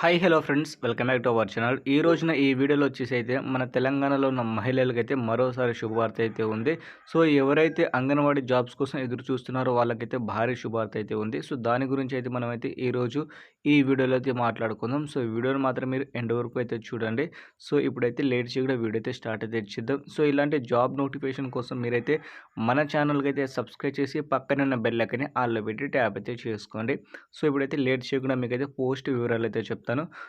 Hi hello friends welcome back to our channel ఈ రోజున ఈ వీడియోలో వచ్చేసి అయితే మన తెలంగాణలో ఉన్న మహిళలకైతే మరోసారి శుభవార్త అయితే ఉంది. సో ఎవరైతే అంగన్వాడీ జాబ్స్ కోసం ఎదురు చూస్తున్నారో వాళ్ళకైతే భారీ శుభవార్త అయితే ఉంది. సో దాని గురించి అయితే మనమైతే ఈరోజు ఈ వీడియోలో అయితే మాట్లాడుకుందాం. సో ఈ వీడియోని మాత్రం మీరు ఎండ్ వరకు అయితే చూడండి. సో ఇప్పుడైతే లేట్ చేయకుండా వీడియో అయితే స్టార్ట్ అయితే ఇచ్చిద్దాం సో ఇలాంటి జాబ్ నోటిఫికేషన్ కోసం మీరైతే మన ఛానల్కి అయితే సబ్స్క్రైబ్ చేసి పక్కన ఉన్న బెల్లకని ఆల్లో పెట్టి ట్యాప్ అయితే చేసుకోండి. సో ఇప్పుడైతే లేట్ చేయకుండా మీకైతే పోస్ట్ వివరాలు అయితే చెప్తాను.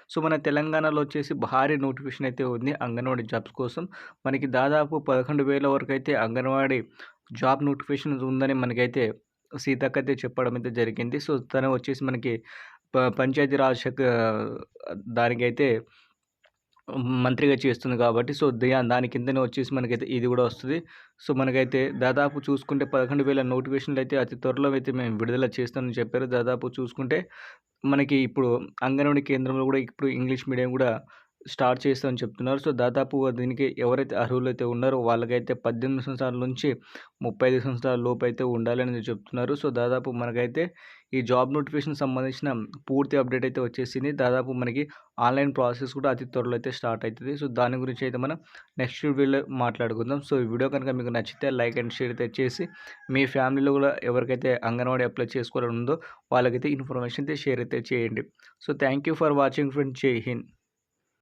సో మన తెలంగాణలో వచ్చేసి భారీ నోటిఫికేషన్ అయితే ఉంది అంగన్వాడీ జాబ్స్ కోసం. మనకి దాదాపు పదకొండు వేల వరకు అయితే అంగన్వాడీ జాబ్ నోటిఫికేషన్ ఉందని మనకైతే సీతక్క అయితే చెప్పడం అయితే జరిగింది. సో తను వచ్చేసి మనకి ప- పంచాయతీ శాఖ దానికైతే మంత్రిగా చేస్తుంది కాబట్టి సో దా- దాని కిందనే వచ్చేసి మనకైతే ఇది కూడా వస్తుంది. సో మనకైతే దాదాపు చూసుకుంటే పదకొండు వేల నోటిఫికేషన్లు అయితే అతి త్వరలో అయితే మేము విడుదల చేస్తామని చెప్పారు. దాదాపు చూసుకుంటే మనకి ఇప్పుడు అంగన్వాడీ కేంద్రంలో కూడా ఇప్పుడు ఇంగ్లీష్ మీడియం కూడా స్టార్ట్ చేస్తామని చెప్తున్నారు. సో దాదాపు దీనికి ఎవరైతే అర్హులు అయితే ఉన్నారో వాళ్ళకైతే పద్దెనిమిది సంవత్సరాల నుంచి ముప్పై ఐదు సంవత్సరాల లోపు అయితే ఉండాలని చెప్తున్నారు. సో దాదాపు మనకైతే ఈ జాబ్ నోటిఫికేషన్ సంబంధించిన పూర్తి అప్డేట్ అయితే వచ్చేసింది. దాదాపు మనకి ఆన్లైన్ ప్రాసెస్ కూడా అతి త్వరలో అయితే స్టార్ట్ అవుతుంది. సో దాని గురించి అయితే మనం నెక్స్ట్ వీడియోలో మాట్లాడుకుందాం. సో ఈ వీడియో కనుక మీకు నచ్చితే లైక్ అండ్ షేర్ అయితే చేసి మీ ఫ్యామిలీలో కూడా ఎవరికైతే అంగన్వాడీ అప్లై చేసుకోవాలని ఉందో వాళ్ళకైతే ఇన్ఫర్మేషన్ అయితే షేర్ అయితే చేయండి. So thank you for watching friend Jai Hind.